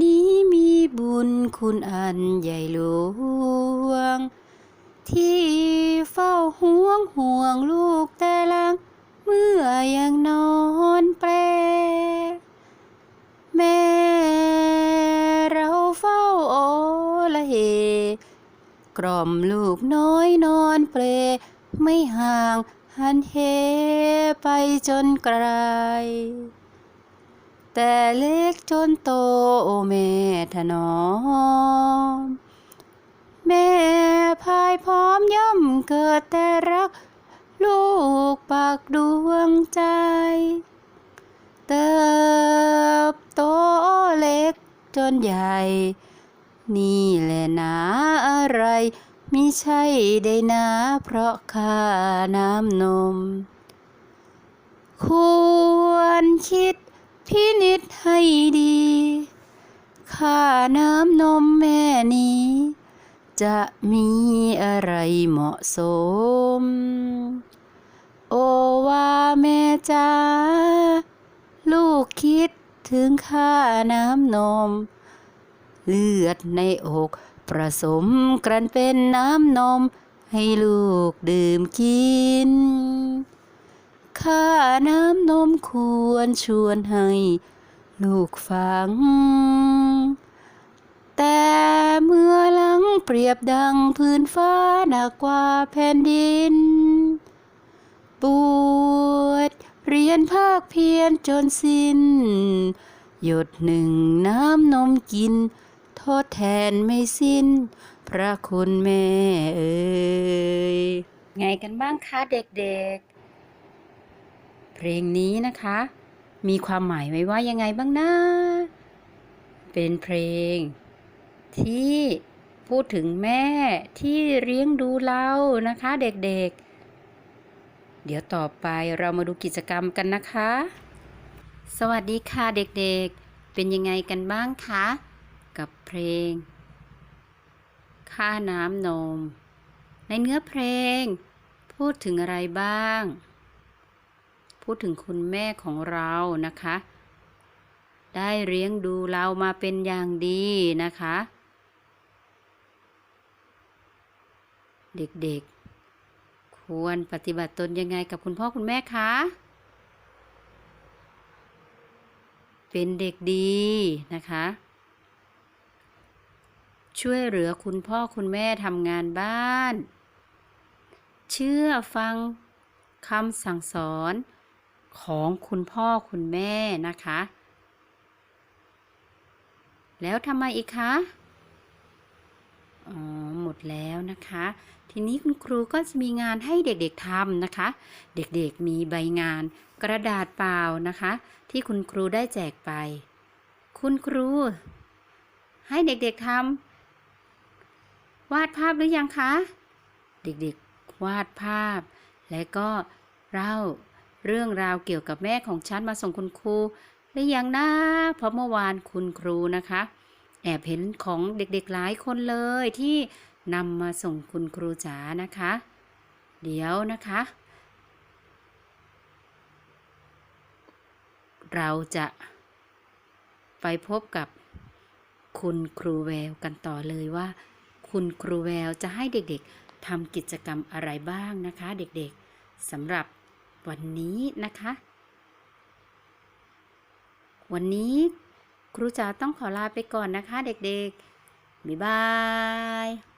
นี้มีบุญคุณอันใหญ่หลวง ที่เฝ้าห่วงห่วงลูกแต่ลัง เมื่อยังนอนเปรแม่เราเฝ้าโอละเห กล่อมลูกน้อยนอนเปรไม่ห่างหันเหไปจนไกล แต่เล็กจนโตโอแม่ถนอม แม่พายพร้อมย่อมเกิดแต่รัก ลูกปากดวงใจ เติบโตเล็กจนใหญ่ นี่แหละนะอะไรมิใช่ได้นะเพราะค่าน้ำนม ควรคิด พินิจให้ดีค่าน้ำนมแม่นี้ จะมีอะไรเหมาะสม โอว่าแม่จ้าลูกคิดถึงค่าน้ำนม เลือดในอกผสมกันเป็นน้ำนมให้ลูกดื่มกิน ค่าน้ำนมควรชวนให้ ลูกฟัง แต่เมื่อหลังเปรียบดังพื้นฟ้าหนักกว่าแผ่นดินปวดเรียนภาคเพียรจนสิ้น หยดหนึ่งน้ำนมกิน โทษแทนไม่สิ้น พระคุณแม่เอ่ยไงกันบ้างคะเด็กๆ เพลงนี้นะคะ มีความหมายไว้ว่ายังไงบ้างนะ เป็นเพลง ที่พูดถึงแม่ที่เลี้ยงดูเรานะคะ เด็กๆ เดี๋ยวต่อไปเรามาดูกิจกรรมกันนะคะ สวัสดีค่ะเด็กๆ เป็นยังไงกันบ้างคะ กับเพลง ค่าน้ำนม ในเนื้อเพลง พูดถึงอะไรบ้าง พูดถึงคุณแม่ของเรานะคะ ได้เลี้ยงดูเรามาเป็นอย่างดีนะคะ เด็กๆ ควรปฏิบัติตนยังไงกับคุณพ่อคุณแม่คะเป็นเด็กดีนะคะ ช่วยเหลือคุณพ่อคุณแม่ทำงานบ้าน เชื่อฟังคำสั่งสอน ของคุณพ่อคุณแม่นะคะ แล้วทำไมอีกคะอ๋อหมดแล้วนะคะ ทีนี้คุณครูก็จะมีงานให้เด็กๆทำนะคะ เด็กๆมีใบงานกระดาษเปล่านะคะ ที่คุณครูได้แจกไป คุณครู ให้เด็กๆทำวาดภาพหรือยังคะ เด็กๆวาดภาพ และก็เล่า เรื่องราวเกี่ยวกับแม่ของฉันมาส่งคุณครูหรือยังนะเพราะเมื่อวานคุณครูนะคะ แอบเห็นของเด็กๆหลายคนเลยที่นำมาส่งคุณครูจ๋านะคะ เดี๋ยวนะคะ เราจะไปพบกับคุณครูแววกันต่อเลยว่า คุณครูแววจะให้เด็กๆทำกิจกรรมอะไรบ้างนะคะ เด็กๆสำหรับ วันนี้นะคะ วันนี้ครูจ๋าต้องขอลาไปก่อนนะคะ เด็กๆ บ๊ายบาย